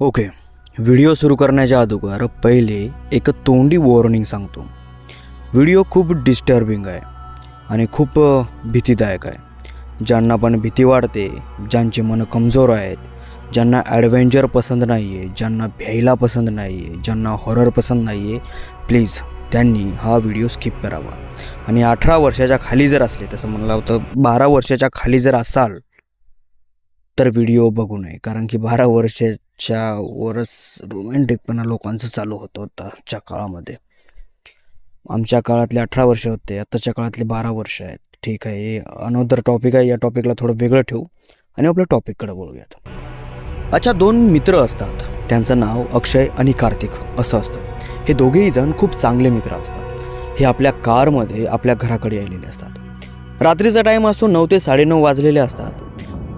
Okay video सुरू करण्याच्या अगोदर पहिले एक तोंडी वॉर्निंग सांगतो. व्हिडिओ खूप डिस्टर्बिंग आहे आणि खूप भीतीदायक आहे. ज्यांना पण भीती वाटते ज्यांचे मन कमजोर आहेत ज्यांना ॲडव्हेंचर पसंत नाही आहे ज्यांना भ्यायला पसंत नाही आहे ज्यांना हॉरर पसंत नाही आहे प्लीज त्यांनी हा व्हिडिओ स्किप करावा. आणि अठरा वर्षाच्या खाली जर असले तसं म्हणलं होतं बारा वर्षाच्या खाली जर असाल तर व्हिडिओ बघू नये. कारण की बारा वर्षे वरच रोमॅन्टिकपणा लोकांचं चालू होतं च्या काळामध्ये. आमच्या काळातले अठरा वर्ष होते आताच्या काळातले बारा वर्ष आहेत. ठीक आहे हे अनोदर टॉपिक आहे. या टॉपिकला थोडं वेगळं ठेवू आणि आपल्या टॉपिककडे बोलूयात अच्छा दोन मित्र असतात. त्यांचं नाव अक्षय आणि कार्तिक असं असतं. हे दोघेही जण खूप चांगले मित्र असतात. हे आपल्या कारमध्ये आपल्या घराकडे आलेले असतात. रात्रीचा टाईम असतो नऊ ते साडेनऊ वाजलेले असतात.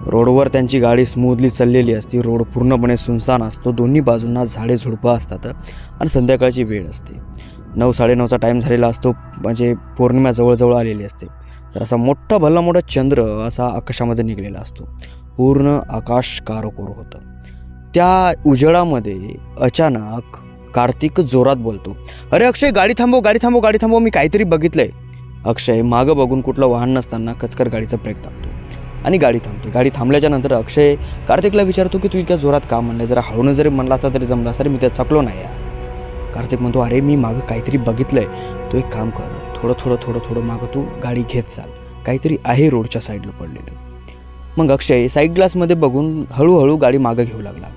रोडवर त्यांची गाडी स्मूथली चाललेली असते. रोड पूर्णपणे सुनसान असतो. दोन्ही बाजूंना झाडे झुडपं असतात आणि संध्याकाळची वेळ असते. नऊ साडेनऊचा टाईम झालेला असतो. म्हणजे पौर्णिमा जवळजवळ आलेली असते. तर असा मोठा भल्ला मोठा चंद्र असा आकाशामध्ये निघलेला असतो. पूर्ण आकाश कारोकोर होतं. त्या उजेडामध्ये अचानक कार्तिक जोरात बोलतो अरे अक्षय गाडी थांबव गाडी थांबव गाडी थांबव मी काहीतरी बघितलंय. अक्षय मागं बघून कुठलं वाहन नसताना कचकर गाडीचा ब्रेक दाबतो. आणि गाडी थांबते. गाडी थांबल्याच्या नंतर अक्षय कार्तिकला विचारतो की तू इतक्या जोरात का म्हणलं जरा हळून जरी म्हणला असता तरी जमला असता मी त्यात चकलो नाही यार. कार्तिक म्हणतो अरे मी मागं काहीतरी बघितलंय. तू एक काम कर थोडं थोडं थोडं थोडं मागं तू गाडी घेत चाल. काहीतरी आहे रोडच्या साईडला पडलेलं. मग अक्षय साईड ग्लासमध्ये बघून हळूहळू गाडी मागं घेऊ लागला.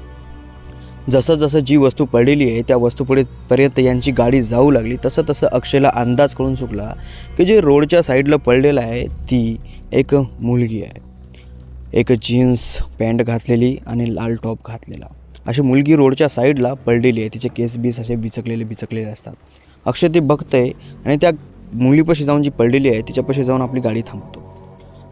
जसं जसं जी वस्तू पडलेली आहे त्या वस्तूपुढे पर्यंत यांची गाडी जाऊ लागली तसं तसं अक्षयला अंदाज कळून चुकला की जे रोडच्या साईडला पडलेलं आहे ती एक मुलगी आहे. एक जीन्स पॅन्ट घातलेली आणि लाल टॉप घातलेला. अशी मुलगी रोडच्या साईडला पडलेली आहे. तिचे केस बीस असे बिचकलेले बिचकलेले असतात. अक्षय ते बघतंय आणि त्या मुलीपाशी जाऊन जी पडलेली आहे तिच्यापाशी जाऊन आपली गाडी थांबवतो.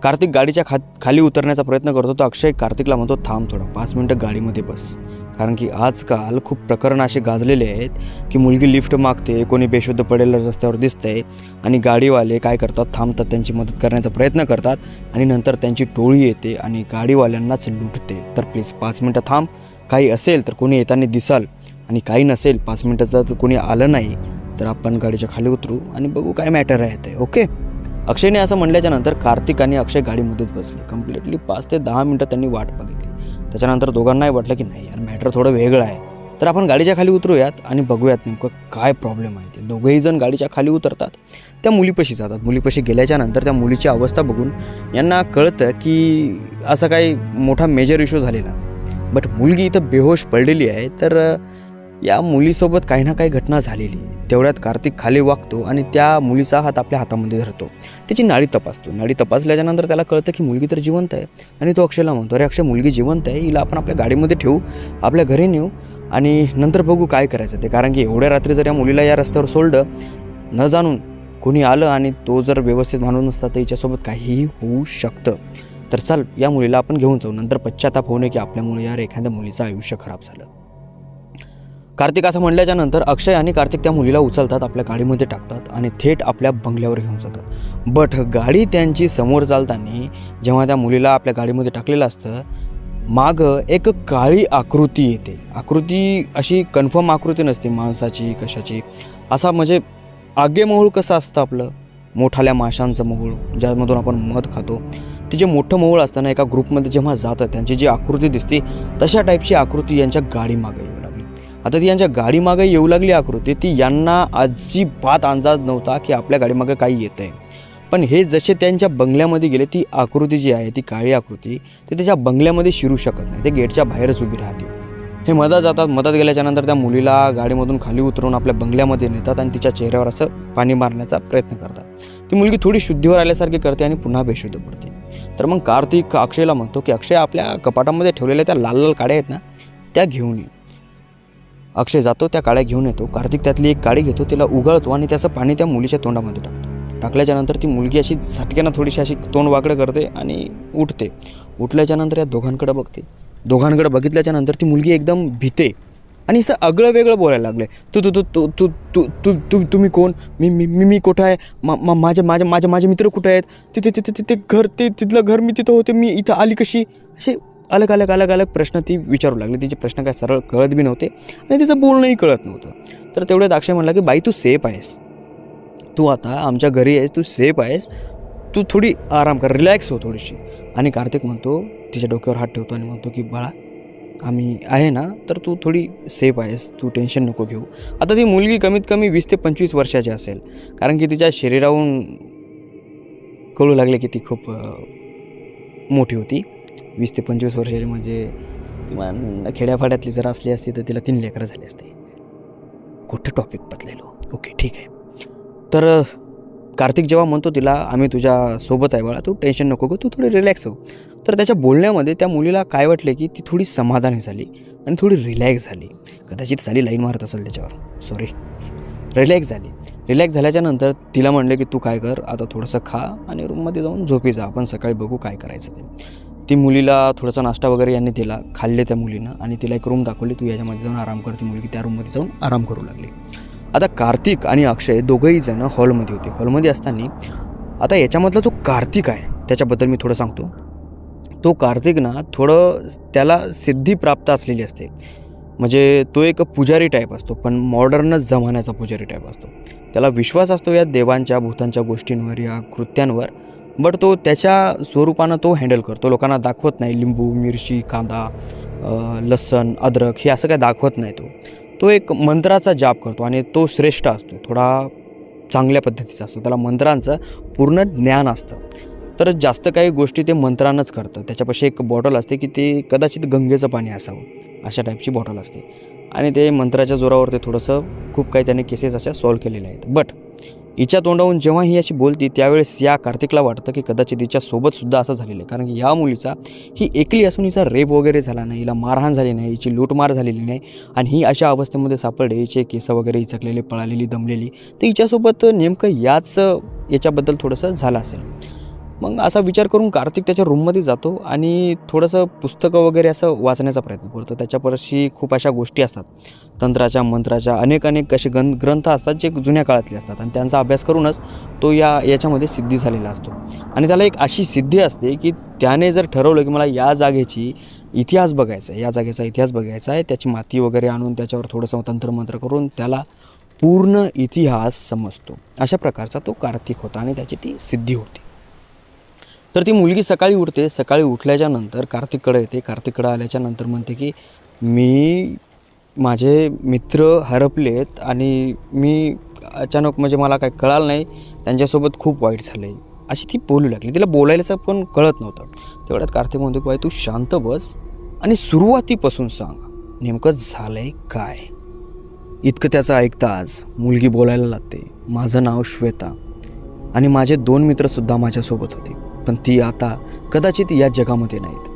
कार्तिक गाडीच्या खा खाली उतरण्याचा प्रयत्न करतो तो अक्षय कार्तिकला म्हणतो थांब थोडं पाच मिनटं गाडीमध्ये बस. कारण की आजकाल खूप प्रकरण असे गाजलेले आहेत की मुलगी लिफ्ट मागते कोणी बेशुद्ध पडलेलं रस्त्यावर दिसतंय आणि गाडीवाले काय करतात थांबतात त्यांची मदत करण्याचा प्रयत्न करतात आणि नंतर त्यांची टोळी येते आणि गाडीवाल्यांनाच लुटते. तर प्लीज पाच मिनटं थांब. काही असेल तर कोणी येताना दिसाल आणि काही नसेल पाच मिनटाचं जर कोणी आलं नाही तर आपण गाडीच्या खाली उतरू आणि बघू काय मॅटर आहे ते ओके? अक्षयने असं म्हणल्याच्या नंतर कार्तिक आणि अक्षय गाडीमध्येच बसले. कम्प्लिटली पाच ते दहा मिनटं त्यांनी वाट बघितली. त्याच्यानंतर दोघांनाही वाटलं की नाही यार मॅटर थोडं वेगळं आहे. तर आपण गाडीच्या खाली उतरूयात आणि बघूयात नेमकं काय प्रॉब्लेम आहे ते. दोघेही जण गाडीच्या खाली उतरतात. त्या मुलीपाशी जातात. मुलीपाशी गेल्याच्यानंतर त्या मुलीची अवस्था बघून यांना कळतं की असं काही मोठा मेजर इश्यू झालेला नाही. बट मुलगी इथं बेहोश पडलेली आहे. तर या मुलीसोबत काही ना काही घटना झालेली तेवढ्यात कार्तिक खाली वागतो आणि त्या मुलीचा हात आपल्या हातामध्ये धरतो. त्याची नाळी तपासतो. नाळी तपासल्याच्यानंतर त्याला कळतं की मुलगी तर जिवंत आहे. आणि तो अक्षयला म्हणतो अरे अक्षय मुलगी जिवंत आहे. हिला आपण आपल्या गाडीमध्ये ठेवू आपल्या घरी नेऊ आणि नंतर बघू काय करायचं ते. कारण की एवढ्या रात्री जर या मुलीला या रस्त्यावर सोडलं न जाणून कोणी आलं आणि तो जर व्यवस्थित माणूस नसता तर हिच्यासोबत काहीही होऊ शकतं. तर चल या मुलीला आपण घेऊन जाऊ. नंतर पश्चाताप होऊ नये की आपल्यामुळे यार एखाद्या मुलीचं आयुष्य खराब झालं. कार्तिक असं म्हणल्याच्या नंतर अक्षय आणि कार्तिक त्या मुलीला उचलतात आपल्या गाडीमध्ये टाकतात आणि थेट आपल्या बंगल्यावर घेऊन जातात. बट गाडी त्यांची समोर चालताना जेव्हा त्या मुलीला आपल्या गाडीमध्ये टाकलेलं असतं मागं एक काळी आकृती येते. आकृती अशी कन्फर्म आकृती नसते माणसाची कशाची. असा म्हणजे आगेमोहूळ कसं असतं आपलं? मोठाल्या माशांचं मोहूळ ज्यामधून आपण मध खातो. ते जे मोठं मोहूळ असतं ना एका ग्रुपमध्ये जेव्हा जातं त्यांची जी आकृती दिसते तशा टाईपची आकृती यांच्या गाडीमागे आता ती यांच्या गाडीमागे येऊ लागली आकृती ती यांना अजिबात अंदाज नव्हता की आपल्या गाडीमागे काही येतं आहे पण हे जसे त्यांच्या बंगल्यामध्ये गेले ती आकृती जी आहे ती काळी आकृती ते त्याच्या बंगल्यामध्ये शिरू शकत नाही. ते गेटच्या बाहेरच उभी राहते. हे मदत जातात मदत गेल्याच्यानंतर त्या मुलीला गाडीमधून खाली उतरून आपल्या बंगल्यामध्ये नेतात आणि तिच्या चेहऱ्यावर असं पाणी मारण्याचा प्रयत्न करतात. ती मुलगी थोडी शुद्धीवर आल्यासारखी करते आणि पुन्हा बेशुद्ध पडते. तर मग कार्तिक अक्षयला म्हणतो की अक्षय आपल्या कपाटामध्ये ठेवलेल्या त्या लाल लाल काड्या आहेत ना त्या घेऊन ये. अक्षय जातो त्या काड्या घेऊन येतो. कार्तिक त्यातली एक काळी घेतो तिला उघळतो आणि त्याचं पाणी त्या मुलीच्या तोंडामध्ये टाकतो. टाकल्याच्यानंतर ती मुलगी अशी झटक्यानं थोडीशी अशी तोंड वाकडं करते आणि उठते. उठल्याच्यानंतर या दोघांकडे बघते. दोघांकडे बघितल्याच्यानंतर ती मुलगी एकदम भीते आणि असं आगळं वेगळं बोलायला लागले. तू तू तू तू तू तू तू तू तुम्ही कोण? मी मी मी मी कुठं आहे? मा मा- माझे माझे माझे माझे मित्र कुठे आहेत? तिथे तिथे तिथे घर ते तिथलं घर मी तिथं होते. मी इथं आली कशी? असे अलग अलग अलग अलग प्रश्न ती विचारू लागली. तिचे प्रश्न काय सरळ कळत बी नव्हते आणि तिचं बोलणंही कळत नव्हतं. तर तेवढ्यात अक्षय म्हणला की बाई तू सेफ आहेस. तू आता आमच्या घरी आहेस तू सेफ आहेस. तू थोडी आराम कर रिलॅक्स हो थोडीशी. आणि कार्तिक म्हणतो तिच्या डोक्यावर हात ठेवतो आणि म्हणतो की बाळा आम्ही आहे ना तर तू थोडी सेफ आहेस. तू टेन्शन नको घेऊ. आता ती मुलगी कमीत कमी वीस ते पंचवीस वर्षाची असेल. कारण की तिच्या शरीराहून कळू लागले की ती खूप मोठी होती. वीस ते पंचवीस वर्षाची म्हणजे किमान खेड्यापाड्यातली जर असली असती तर तिला तीन लेकरं झाली असते. कुठं टॉपिक बदलेलो ओके ठीक आहे. तर कार्तिक जेव्हा म्हणतो तिला आम्ही तुझ्या सोबत आहे बाळा तू टेन्शन नको गो तू थोडी रिलॅक्स हो. तर त्याच्या बोलण्यामध्ये त्या मुलीला काय वाटले की ती थोडी समाधानी झाली आणि थोडी रिलॅक्स झाली. कदाचित साली लाईन मारत असेल त्याच्यावर. सॉरी रिलॅक्स झाली. रिलॅक्स झाल्याच्यानंतर तिला म्हणले की तू काय कर आता थोडंसं खा आणि रूममध्ये जाऊन झोपी जा. आपण सकाळी बघू काय करायचं ते. ती मुलीला थोडासा नाश्ता वगैरे यांनी दिला खाल्ले त्या मुलीनं आणि तिला एक रूम दाखवली. तू याच्यामध्ये जाऊन आराम कर ती मुलगी त्या रूममध्ये जाऊन आराम करू लागली. आता कार्तिक आणि अक्षय दोघंही जण हॉलमध्ये होते. हॉलमध्ये असताना आता याच्यामधला जो कार्तिक आहे त्याच्याबद्दल मी थोडं सांगतो. तो कार्तिक ना थोडं त्याला सिद्धी प्राप्त असलेली असते. म्हणजे तो एक पुजारी टाईप असतो पण मॉडर्न जमान्याचा पुजारी टाईप असतो. त्याला विश्वास असतो या देवांच्या भूतांच्या गोष्टींवर या कृत्यांवर. बट तो त्याच्या स्वरूपानं तो हँडल करतो. लोकांना दाखवत नाही लिंबू मिरची कांदा लसण अद्रक हे असं काय दाखवत नाही तो. तो एक मंत्राचा जाप करतो आणि तो श्रेष्ठ असतो. थोडा चांगल्या पद्धतीचा असतो. त्याला मंत्रांचं पूर्ण ज्ञान असतं. तर जास्त काही गोष्टी ते मंत्रानंच करतं त्याच्यापाशी एक बॉटल असते की ते कदाचित गंगेचं पाणी असावं. अशा टाईपची बॉटल असते. आणि ते मंत्राच्या जोरावर ते थोडंसं खूप काही त्याने केसेस अशा सॉल्व केलेल्या आहेत. बट हिच्या तोंडावून जेव्हा ही अशी बोलती त्यावेळेस या कार्तिकला वाटतं की कदाचित हिच्यासोबतसुद्धा असं झालेलं आहे. कारण की या मुलीचा ही एकली असून हिचा रेप वगैरे झाला नाही हिला मारहाण झाली नाही हिची लूटमार झालेली नाही. आणि ही अशा अवस्थेमध्ये सापडले हिचे केस वगैरे हिचकलेले पळालेली दमलेली. तर हिच्यासोबत नेमकं याच याच्याबद्दल थोडंसं झालं असेल. मग असा विचार करून कार्तिक त्याच्या रूममध्ये जातो आणि थोडंसं पुस्तकं वगैरे असं वाचण्याचा प्रयत्न करतो. त्याच्यापाशी खूप अशा गोष्टी असतात. तंत्राच्या मंत्राच्या अनेक अनेक असे गं ग्रंथ असतात जे जुन्या काळातले असतात आणि त्यांचा अभ्यास करूनच तो या याच्यामध्ये सिद्धी झालेला असतो. आणि त्याला एक अशी सिद्धी असते की त्याने जर ठरवलं की मला या जागेची इतिहास बघायचा आहे या जागेचा इतिहास बघायचा आहे त्याची माती वगैरे आणून त्याच्यावर थोडंसं तंत्रमंत्र करून त्याला पूर्ण इतिहास समजतो. अशा प्रकारचा तो कार्तिक होता आणि त्याची ती सिद्धी होती. तर ती मुलगी सकाळी उठते. सकाळी उठल्याच्या नंतर कार्तिककडे येते. कार्तिककडे आल्याच्यानंतर म्हणते की मी माझे मित्र हरपलेत आणि मी अचानक म्हणजे मला काय कळालं नाही. त्यांच्यासोबत खूप वाईट झालं आहे अशी ती बोलू लागली. तिला बोलायचं पण कळत नव्हतं. तेवढ्यात कार्तिक म्हणतो की बाई तू शांत बस आणि सुरुवातीपासून सांग नेमकं झालं आहे काय? इतकं त्याचं ऐकताच मुलगी बोलायला लागते. माझं नाव श्वेता आणि माझे दोन मित्रसुद्धा माझ्यासोबत होते. पण ती आता कदाचित या जगामध्ये नाहीत.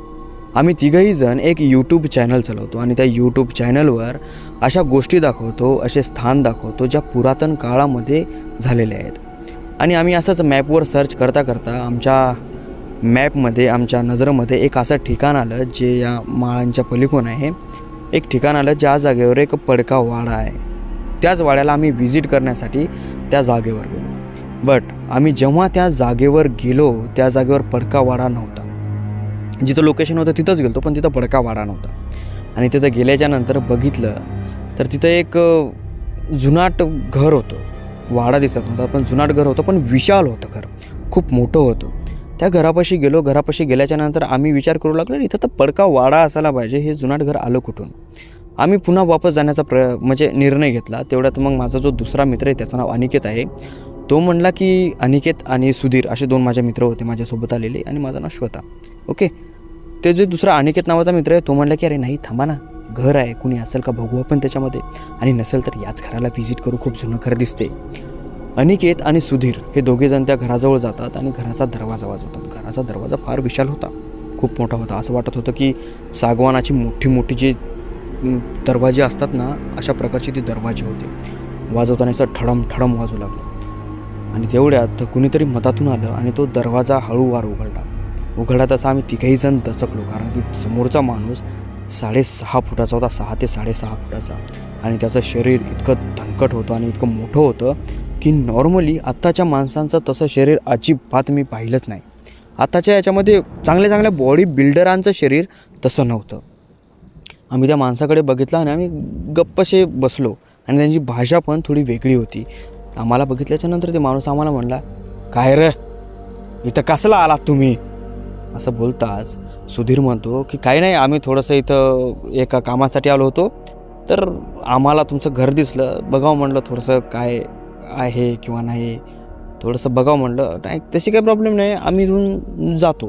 आम्ही तिघही जण एक यूट्यूब चॅनल चालवतो आणि त्या यूट्यूब चॅनलवर अशा गोष्टी दाखवतो असे स्थान दाखवतो ज्या पुरातन काळामध्ये झालेल्या आहेत. आणि आम्ही असंच मॅपवर सर्च करता करता आमच्या मॅपमध्ये आमच्या नजरेमध्ये एक असं ठिकाण आलं जे या माळांच्या पलीकडून आहे. एक ठिकाण आलं ज्या जागेवर एक पडका वाडा आहे. त्याच वाड्याला आम्ही व्हिजिट करण्यासाठी त्या जागेवर गेलो. बट आम्ही जेव्हा त्या जागेवर गेलो त्या जागेवर पडका वाडा नव्हता. जिथं लोकेशन होतं तिथंच गेलो पण तिथं पडका वाडा नव्हता. आणि तिथं गेल्याच्यानंतर बघितलं तर तिथं एक जुनाट घर होतं. वाडा दिसत नव्हता पण जुनाट घर होतं पण विशाल होतं घर. खूप मोठं होतं. त्या घरापाशी गेलो घरापाशी गेल्याच्यानंतर आम्ही विचार करू लागलो इथं तर पडका वाडा असायला पाहिजे हे जुनाट घर आलं कुठून? आम्ही पुन्हा वापस जाण्याचा प्र म्हणजे निर्णय घेतला. तेवढ्यात मग माझा जो दुसरा मित्र आहे त्याचं नाव अनिकेत आहे. तो म्हणला की अनिकेत आणि सुधीर असे दोन माझे मित्र होते माझ्यासोबत आलेले आणि माझं नाव श्वेता. ओके? ते जे दुसरा अनिकेत नावाचा मित्र आहे तो म्हणला की अरे नाही थांबा ना. घर आहे कुणी असेल का बघू आपण त्याच्यामध्ये. आणि नसेल तर याच घराला व्हिजिट करू खूप जुनं घर दिसते अनिकेत आणि सुधीर हे दोघेजण त्या घराजवळ जातात आणि घराचा दरवाजा वाजवतात. घराचा दरवाजा फार विशाल होता. खूप मोठा होता. असं वाटत होतं की सागवानाची मोठी मोठी जी दरवाजे असतात ना अशा प्रकारचे ते दरवाजे होते. वाजवताना असं ठडम ठडम वाजू लागलं. आणि तेवढ्यात कुणीतरी मधातून आलं आणि तो दरवाजा हळूवार उघडला. उघडला तसा आम्ही तिघही जण दचकलो कारण की समोरचा माणूस साडेसहा फुटाचा होता सहा ते साडेसहा फुटाचा. आणि त्याचं शरीर इतकं धनकट होतं आणि इतकं मोठं होतं की नॉर्मली आत्ताच्या माणसांचं तसं शरीर अजिबात मी पाहिलंच नाही. आत्ताच्या याच्यामध्ये चांगल्या चांगल्या बॉडी बिल्डरांचं शरीर तसं नव्हतं. आम्ही त्या माणसाकडे बघितलं आणि आम्ही गप्पशे बसलो. आणि त्यांची भाषा पण थोडी वेगळी होती. आम्हाला बघितल्याच्या नंतर ते माणूस आम्हाला म्हणला काय रे? इथं कसला आलात तुम्ही? असं बोलताच सुधीर म्हणतो की काही नाही आम्ही थोडंसं इथं एका कामासाठी आलो होतो. तर आम्हाला तुमचं घर दिसलं. बघावं म्हणलं थोडंसं काय आहे किंवा नाही. थोडंसं बघावं म्हणलं. नाही तशी काही प्रॉब्लेम नाही. आम्ही इथून जातो.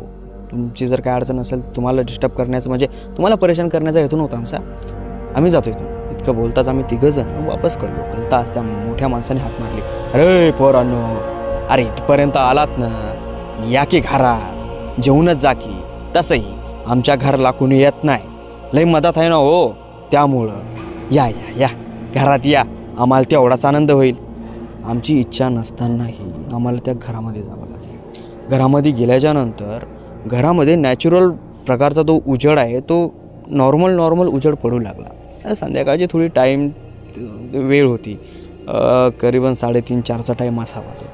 तुमची जर काय अडचण असेल तुम्हाला डिस्टर्ब करण्याचं म्हणजे तुम्हाला परेशान करण्याचा हेतू नव्हता आमचा. आम्ही जातो इथून. इतकं बोलताच आम्ही तिघंजण वापस करलो कळताच त्या मोठ्या माणसाने हात मारली. अरे पोरांनो अरे इथपर्यंत आलात ना? या की घरात. जेवूनच जा की. तसंही आमच्या घरला कोणी येत नाही. लई मदत आहे ना हो? त्यामुळं. या या या. घरात या. आम्हाला तेवढाच आनंद होईल. आमची इच्छा नसतानाही आम्हाला त्या घरामध्ये जावं लागेल. घरामध्ये गेल्याच्यानंतर घरामध्ये नॅचरल प्रकारचा तो उजेड आहे तो नॉर्मल नॉर्मल उजड पडू लागला. संध्याकाळची थोडी टाईम वेळ होती. करीबन साडेतीन चारचा टाईम असावा तो.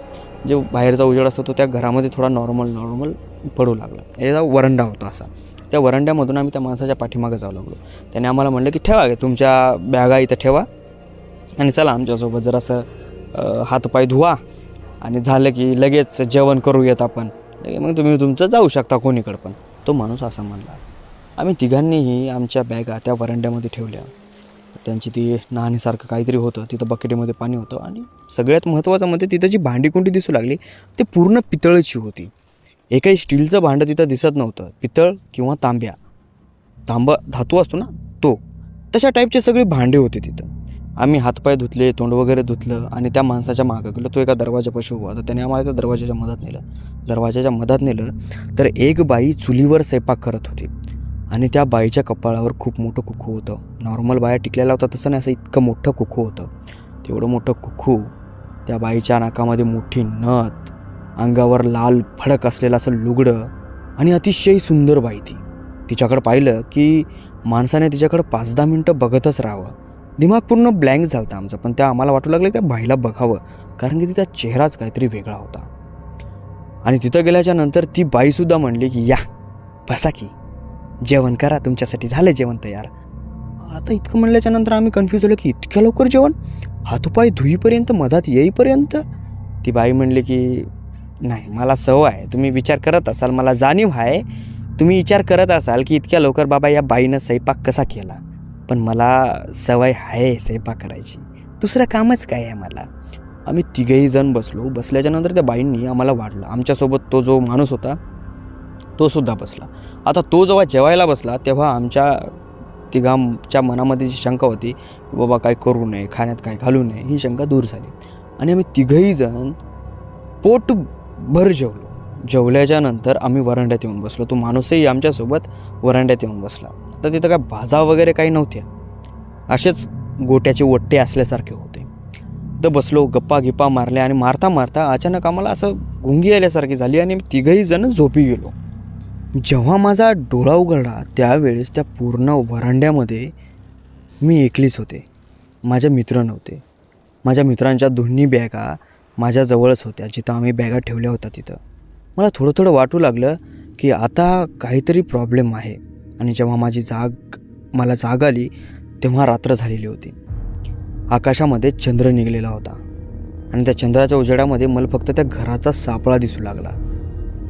जो बाहेरचा उजेड असतो तो त्या घरामध्ये थोडा नॉर्मल नॉर्मल पडू लागला. याचा वरंडा होता असा. त्या वरंड्यामधून आम्ही त्या माणसाच्या पाठीमागे जाऊ लागलो. त्याने आम्हाला म्हणलं की ठेवा गे तुमच्या बॅगा इथं ठेवा आणि चला आमच्यासोबत जरासं हातपाय धुवा आणि झालं की लगेच जेवण करूयात आपण. लगे मग तुम्ही तुमचं जाऊ शकता कोणीकडं पण. तो माणूस असा म्हणला आम्ही तिघांनीही आमच्या बॅगा त्या वरांड्यामध्ये ठेवल्या. त्यांची ती नाणीसारखं काहीतरी होतं तिथं बकेटीमध्ये पाणी होतं आणि सगळ्यात महत्त्वाचं म्हणजे तिथं जी भांडीकुंडी दिसू लागली ते पूर्ण पितळची होती. एकही स्टीलचं भांडं तिथं दिसत नव्हतं पितळ किंवा तांब्या. तांबा धातू असतो ना तो. तशा टाईपचे सगळी भांडे होते तिथं. आम्ही हातपाय धुतले तोंड वगैरे धुतलं आणि त्या माणसाच्या मागं गेलो. तो एका दरवाजापाशी उभा होता. त्याने आम्हाला त्या दरवाजाच्या मधात नेलं. दरवाजाच्या मधात नेलं तर एक बाई चुलीवर स्वयंपाक करत होती. आणि त्या बाईच्या कपाळावर खूप मोठं कुकू होतं. नॉर्मल बाया टिकलेला होता तसं नाही. असं इतकं मोठं कुकू होतं. तेवढं मोठं कुकू त्या बाईच्या नाकामध्ये मोठी नथ अंगावर लाल फडक असलेलं असं लुगडं आणि अतिशय सुंदर बाई ती. तिच्याकडं पाहिलं की माणसाने तिच्याकडं पाच दहा मिनटं बघतच राहावं. दिमाग पूर्ण ब्लँक झालता आमचा पण त्या आम्हाला वाटू लागलं त्या बाईला बघावं कारण की तिचा चेहराच काहीतरी वेगळा होता. आणि तिथं गेल्याच्यानंतर ती बाईसुद्धा म्हणली की या बसा की. जेवण करा तुमच्यासाठी झालं जेवण तयार. आता इतकं म्हणल्याच्या नंतर आम्ही कन्फ्यूज झालो की इतक्या लवकर जेवण? हातोपाय धुईपर्यंत मधात येईपर्यंत? ती बाई म्हणली की नाही मला सवय आहे. तुम्ही विचार करत असाल मला जाणीव आहे. तुम्ही विचार करत असाल की इतक्या लवकर बाबा या बाईनं स्वयंपाक कसा केला? पण मला सवय आहे स्वयंपाक करायची. दुसरं कामच काय आहे मला? आम्ही तिघेही जण बसलो. बसल्याच्यानंतर त्या बाईंनी आम्हाला वाढलं. आमच्यासोबत तो जो माणूस होता तो सुद्धा बसला. आता तो जेव्हा जेवायला बसला तेव्हा आमच्या तिघांच्या मनामध्ये जी शंका होती बाबा काय करू नये खाण्यात काय घालू नये ही शंका दूर झाली. आणि आम्ही तिघही जण पोटभर जेवलो. जेवल्याच्या नंतर आम्ही वरांड्यात येऊन बसलो. तो माणूसही आमच्यासोबत वरांड्यात येऊन बसला. तर तिथं काय भाजा वगैरे काही नव्हत्या. असेच गोट्याचे वट्टे असल्यासारखे होते. तर बसलो गप्पा गिप्पा मारल्या आणि मारता मारता अचानक आम्हाला असं गुंगी आल्यासारखी झाली आणि तिघही जण झोपी गेलो. जेव्हा माझा डोळा उघडला त्यावेळेस त्या पूर्ण वरांड्यामध्ये मी एकलीच होते. माझे मित्र नव्हते. माझ्या मित्रांच्या दोन्ही बॅगा माझ्याजवळच होत्या जिथं आम्ही बॅगा ठेवल्या होत्या तिथं. मला थोडं थोडं वाटू लागलं की आता काहीतरी प्रॉब्लेम आहे. आणि जेव्हा माझी जाग मला जाग आली तेव्हा रात्र झालेली होती. आकाशामध्ये चंद्र निघलेला होता. आणि त्या चंद्राच्या उजेडामध्ये मला फक्त त्या घराचा सापळा दिसू लागला.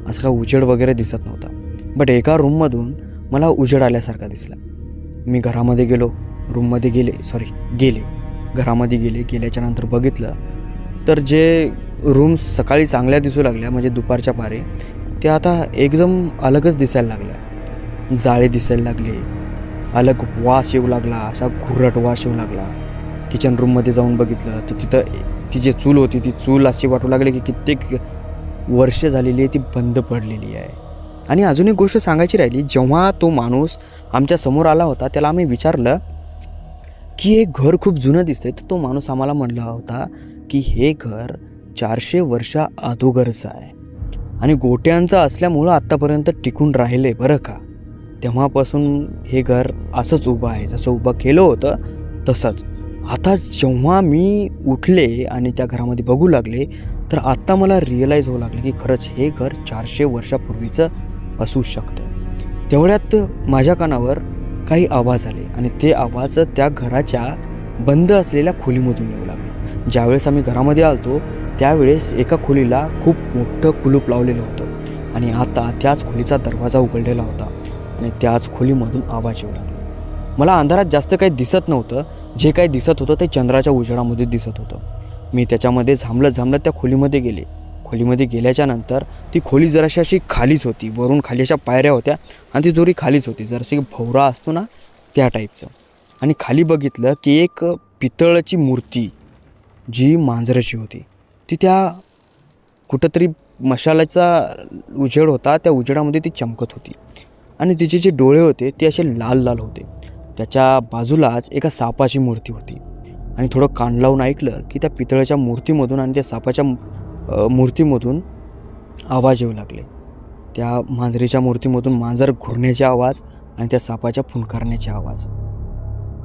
असं काय उजेड वगैरे दिसत नव्हता. बट एका रूममधून मला उजेड आल्यासारखा दिसला. मी घरामध्ये गेलो. रूममध्ये गेले सॉरी गेले. घरामध्ये गेले गेल्याच्यानंतर बघितलं तर जे रूम्स सकाळी चांगल्या दिसू लागल्या म्हणजे दुपारच्या पारे ते आता एकदम अलगच दिसायला लागल्या. जाळे दिसायला लागले. अलग वास येऊ लागला असा घुरट वास येऊ लागला. किचन रूममध्ये जाऊन बघितलं तर तिथं ती जी चूल होती ती चूल अशी वाटू लागली की कित्येक वर्ष झालेली आहे ती बंद पडलेली आहे. आणि अजून एक गोष्ट सांगायची राहिली जेव्हा तो माणूस आमच्यासमोर आला होता त्याला आम्ही विचारलं की हे घर खूप जुनं दिसतंय तर तो माणूस आम्हाला म्हणला होता की हे घर चारशे वर्षा अधोगरचं आहे. आणि गोट्यांचं असल्यामुळं आत्तापर्यंत टिकून राहिले बरं का? तेव्हापासून हे घर असंच उभं आहे. जसं उभं केलं होतं तसंच. आता जेव्हा मी उठले आणि त्या घरामध्ये बघू लागले तर आत्ता मला रिअलाईज होऊ लागलं की खरंच हे घर चारशे वर्षापूर्वीचं असू शकतं. तेवढ्यात माझ्या कानावर काही आवाज आले आणि ते आवाज त्या घराच्या बंद असलेल्या खोलीमधून येऊ लागले. ज्यावेळेस आम्ही घरामध्ये आलतो त्यावेळेस एका खोलीला खूप मोठं कुलूप लावलेलं होतं आणि आता त्याच खोलीचा दरवाजा उघडलेला होता. आणि त्याच खोलीमधून आवाज येऊ लागला. मला अंधारात जास्त काही दिसत नव्हतं. जे काही दिसत होतं ते चंद्राच्या उजेडामध्ये दिसत होतं. मी त्याच्यामध्ये झांबलं झांबलं त्या खोलीमध्ये गेले. खोलीमध्ये गेल्याच्यानंतर ती खोली जराशी अशी खालीच होती. वरून खाली अशा पायऱ्या होत्या आणि ती थोडी खालीच होती. जराशी भवरा असतो ना त्या टाईपचं. आणि खाली बघितलं की एक पितळाची मूर्ती जी मांजराची होती. ती त्या कुठंतरी मशालाचा उजेड होता. त्या उजेडामध्ये ती चमकत होती. आणि तिचे जे डोळे होते ते असे लाल लाल होते. त्याच्या बाजूलाच एका सापाची मूर्ती होती. आणि थोडं कान लावून ऐकलं की त्या पितळाच्या मूर्तीमधून आणि त्या सापाच्या मूर्तीमधून आवाज येऊ लागले. त्या मांजरीच्या मूर्तीमधून मांजर घुरण्याचे आवाज आणि त्या सापाच्या फुंकारण्याचे आवाज.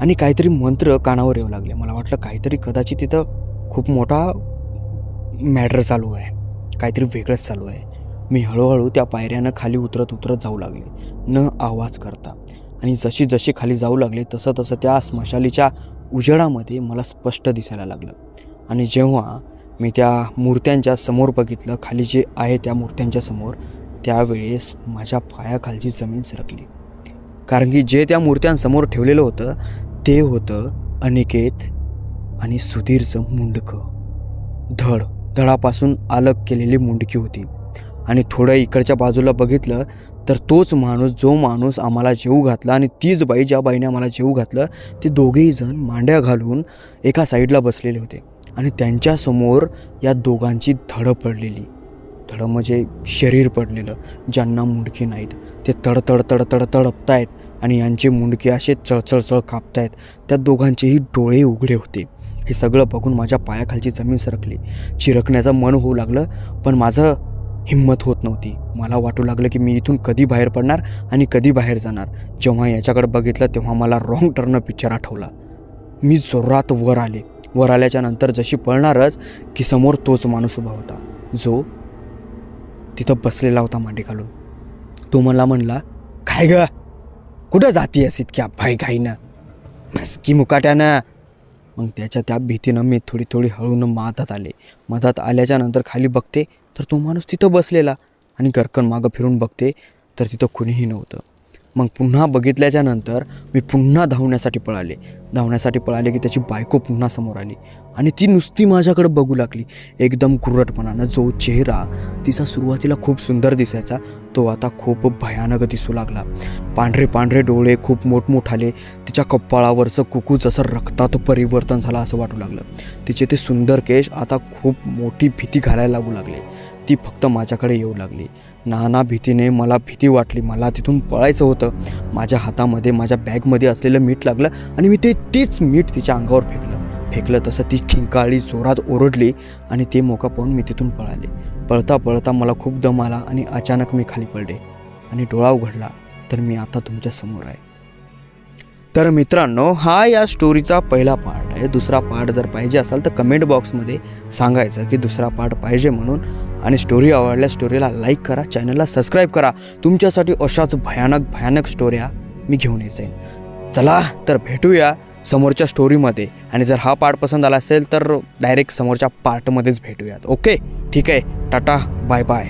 आणि काहीतरी मंत्र कानावर येऊ लागले. मला वाटलं काहीतरी कदाचित तिथं खूप मोठा मॅटर चालू आहे. काहीतरी वेगळंच चालू आहे. मी हळूहळू त्या पायऱ्यानं खाली उतरत उतरत जाऊ लागले. न आवाज करता. आणि जशी जशी खाली जाऊ लागले तसं तसं त्या स्मशालीच्या उजेडामध्ये मला स्पष्ट दिसायला लागलं. आणि जेव्हा मी त्या मूर्त्यांच्या समोर बघितलं खाली जे आहे त्या मूर्त्यांच्या समोर त्यावेळेस माझ्या पायाखालची जमीन सरकली. कारण की जे त्या मूर्त्यांसमोर ठेवलेलं होतं ते होतं अनिकेत आणि सुधीरचं मुंडकं. धड धडापासून अलग केलेली मुंडकी होती. आणि थोडं इकडच्या बाजूला बघितलं तर तोच माणूस जो माणूस आम्हाला जेऊ घातला आणि तीच बाई ज्या बाईने आम्हाला जेऊ घातलं ते दोघेही जण मांड्या घालून एका साईडला बसलेले होते. आणि त्यांच्यासमोर या दोघांची धडं पडलेली. धडं म्हणजे शरीर पडलेलं ज्यांना मुंडकी नाहीत. ते तडतड तडतड तडपत आहेत तडपतायत आणि यांचे मुंडके असे चळचळचळ कापतायत. त्या दोघांचेही डोळे उघडे होते. हे सगळं बघून माझ्या पायाखालची जमीन सरकली. चिरकण्याचं मन होऊ लागलं पण माझं हिंमत होत नव्हती. मला वाटू लागलं की मी इथून कधी बाहेर पडणार आणि कधी बाहेर जाणार. जेव्हा याच्याकडे बघितलं तेव्हा मला रॉंग टर्न पिक्चर आठवला. मी जोरात वर आले. वर आल्याच्यानंतर जशी पळणारच की समोर तोच माणूस उभा होता. जो तिथं बसलेला होता मांडी घालून तो मला म्हणला काय ग? कुठं जाती आहेस इतक्या भाई घाईनं मस्की मुकाट्यानं? मग त्याच्या त्या भीतीनं मी थोडी थोडी हळून मधात आले. मधात आल्याच्यानंतर खाली बघते तर तो माणूस तिथं बसलेला आणि गरकन मागं फिरून बघते तर तिथं कुणीही नव्हतं. मग पुन्हा बघितल्याच्या नंतर मी पुन्हा धावण्यासाठी पळाले. धावण्यासाठी पळाले की त्याची बायको पुन्हा समोर आली. आणि ती नुसती माझ्याकडे बघू लागली. एकदम कुरटपणानं जो चेहरा तिचा सुरुवातीला खूप सुंदर दिसायचा तो आता खूप भयानक दिसू लागला. पांढरे पांढरे डोळे खूप मोठमोठाले तिच्या कपाळावरचं कुकू जसं रक्तात परिवर्तन झालं असं वाटू लागलं. तिचे ते सुंदर केश आता खूप मोठी भीती घालायला लागू लागले. ती फक्त माझ्याकडे येऊ लागली. नाना भीतीने मला भीती वाटली. मला तिथून पळायचं होतं. माझ्या हातामध्ये माझ्या बॅगमध्ये असलेलं मीठ लागलं आणि मी ते तेच मीठ तिच्या अंगावर फेकलं. फेकलं तसं ती खिंकाळी जोरात ओरडली आणि ते मोका पाहून मी तिथून पळाले. पळता पळता मला खूप दम आला आणि अचानक मी खाली पडले आणि डोळा उघडला तर मी आता तुमच्यासमोर आहे. तर मित्रांनो हा या स्टोरीचा पहिला पार्ट आहे. दुसरा पार्ट जर पाहिजे असाल तर कमेंट बॉक्समध्ये सांगायचं की दुसरा पार्ट पाहिजे म्हणून. आणि स्टोरी आवडल्या स्टोरीला लाईक करा चॅनलला सबस्क्राईब करा. तुमच्यासाठी अशाच भयानक भयानक स्टोऱ्या मी घेऊन येत जाईन चला तर भेटूया समोरच्या स्टोरीमध्ये आणि जर हा पार्ट पसंत आला असेल तर डायरेक्ट समोरच्या पार्टमध्येच भेटूयात. ओके ठीक आहे. Tata bye bye